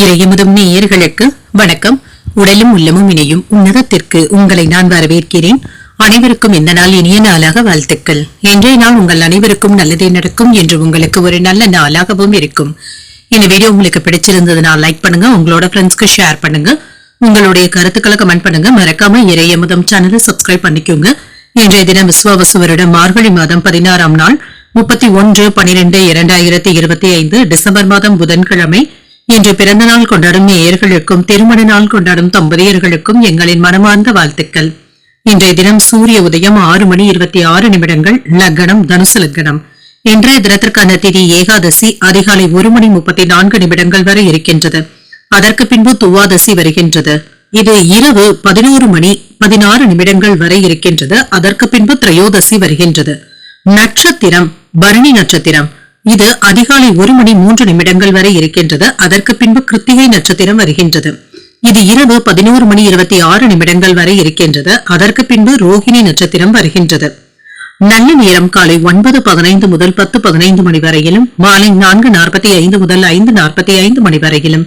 இறையமுதும் நேயர்களுக்கு வணக்கம். உடலும் உள்ளமும் இணையும் உன்னதத்திற்கு உங்களை நான் வரவேற்கிறேன். அனைவருக்கும் இந்த நாள் இனிய நாளாக வாழ்த்துக்கள். இன்றைய நாள் உங்கள் அனைவருக்கும் நல்லதே நடக்கும் என்று உங்களுக்கு ஒரு நல்ல நாளாகவும் இருக்கும். இந்த வீடியோ உங்களுக்கு பிடிச்சிருந்ததுன்னா லைக் பண்ணுங்க உங்களோட ஃப்ரெண்ட்ஸ்க்கு ஷேர் பண்ணுங்க. உங்களுடைய கருத்துக்களை கமெண்ட் பண்ணுங்க. மறக்காம இறையமுதம் சேனலை சப்ஸ்கிரைப் பண்ணிக்கோங்க. இன்றைய தினம் விஸ்வாவசு வருடம் மார்கழி மாதம் பதினாறாம் நாள் முப்பத்தி ஒன்று பனிரெண்டு இரண்டாயிரத்தி இருபத்தி ஐந்து டிசம்பர் மாதம் புதன்கிழமை இன்று பிறந்தநாள் கொண்டாடும் நேயர்களுக்கும் திருமண நாள் கொண்டாடும் தம்பதியர்களுக்கும் எங்களின் மனமார்ந்த வாழ்த்துக்கள். இன்றைய தினம் சூரிய உதயம் ஆறு மணி இருபத்தி ஆறு நிமிடங்கள் லக்னம் தனுசு லக்னம் இன்றைய தினத்திற்கான திதி ஏகாதசி அதிகாலை ஒரு மணி முப்பத்தி நான்கு நிமிடங்கள் வரை இருக்கின்றது. அதற்கு பின்பு துவாதசி வருகின்றது. இது இரவு பதினோரு மணி பதினாறு நிமிடங்கள் வரை இருக்கின்றது. அதற்கு பின்பு திரையோதசி வருகின்றது. நட்சத்திரம் பரணி நட்சத்திரம். இது அதிகாலை ஒரு மணி மூன்று நிமிடங்கள் வரை இருக்கின்றது. அதற்கு பின்பு கிருத்திகை நட்சத்திரம் வருகின்றது. இது இரவு பதினோரு மணி இருபத்தி ஆறு நிமிடங்கள் வரை இருக்கின்றது. அதற்கு பின்பு ரோஹிணி நட்சத்திரம் வருகின்றது. நல்ல நேரம் காலை ஒன்பது பதினைந்து முதல் பத்து பதினைந்து மணி வரையிலும் மாலை நான்கு நாற்பத்தி ஐந்து முதல் ஐந்து நாற்பத்தி ஐந்து மணி வரையிலும்.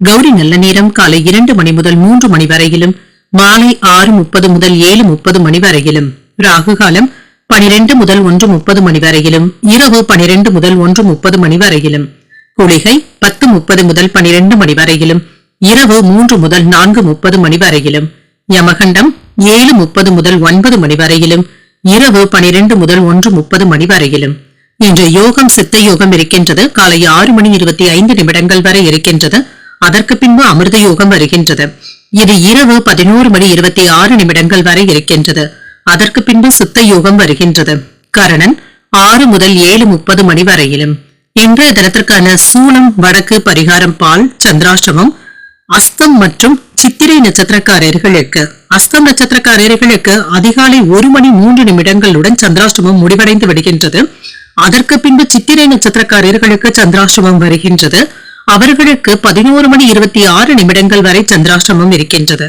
கௌரி நல்ல நேரம் காலை இரண்டு மணி முதல் மூன்று மணி வரையிலும் மாலை ஆறு முப்பது முதல் ஏழு முப்பது மணி வரையிலும். ராகு காலம் பனிரெண்டு முதல் ஒன்று முப்பது மணி வரையிலும் இரவு பனிரெண்டு முதல் ஒன்று முப்பது மணி வரையிலும் குளிகை பத்து முப்பது முதல் பனிரெண்டு மணி வரையிலும் இரவு மூன்று முதல் நான்கு முப்பது மணி வரையிலும் யமகண்டம் ஏழு முப்பது முதல் ஒன்பது மணி வரையிலும் இரவு பனிரெண்டு முதல் ஒன்று முப்பது மணி வரையிலும். இன்று யோகம் சித்த யோகம் இருக்கின்றது. காலை ஆறு மணி இருபத்தி ஐந்து நிமிடங்கள் வரை இருக்கின்றது. அதற்கு பின்பு அமிர்த யோகம் வருகின்றது. இது இரவு பதினோரு மணி இருபத்தி ஆறு நிமிடங்கள் வரை இருக்கின்றது. அதற்கு பின்பு சித்த யோகம் வருகின்றது. கரணன் ஆறு முதல் ஏழு முப்பது மணி வரையிலும் இன்றைய தினத்திற்கான சூலம் வடக்கு பரிகாரம் பால் சந்திராஷ்டமம் அஸ்தம் மற்றும் சித்திரை நட்சத்திரக்காரர்களுக்கு. அஸ்தம் நட்சத்திரக்காரர்களுக்கு அதிகாலை ஒரு மணி மூன்று நிமிடங்களுடன் சந்திராஷ்டமம் முடிவடைந்து விடுகின்றது. அதற்கு பின்பு சித்திரை நட்சத்திரக்காரர்களுக்கு சந்திராஷ்டமம் வருகின்றது. அவர்களுக்கு பதினோரு மணி இருபத்தி ஆறு நிமிடங்கள் வரை சந்திராஷ்டமம் இருக்கின்றது.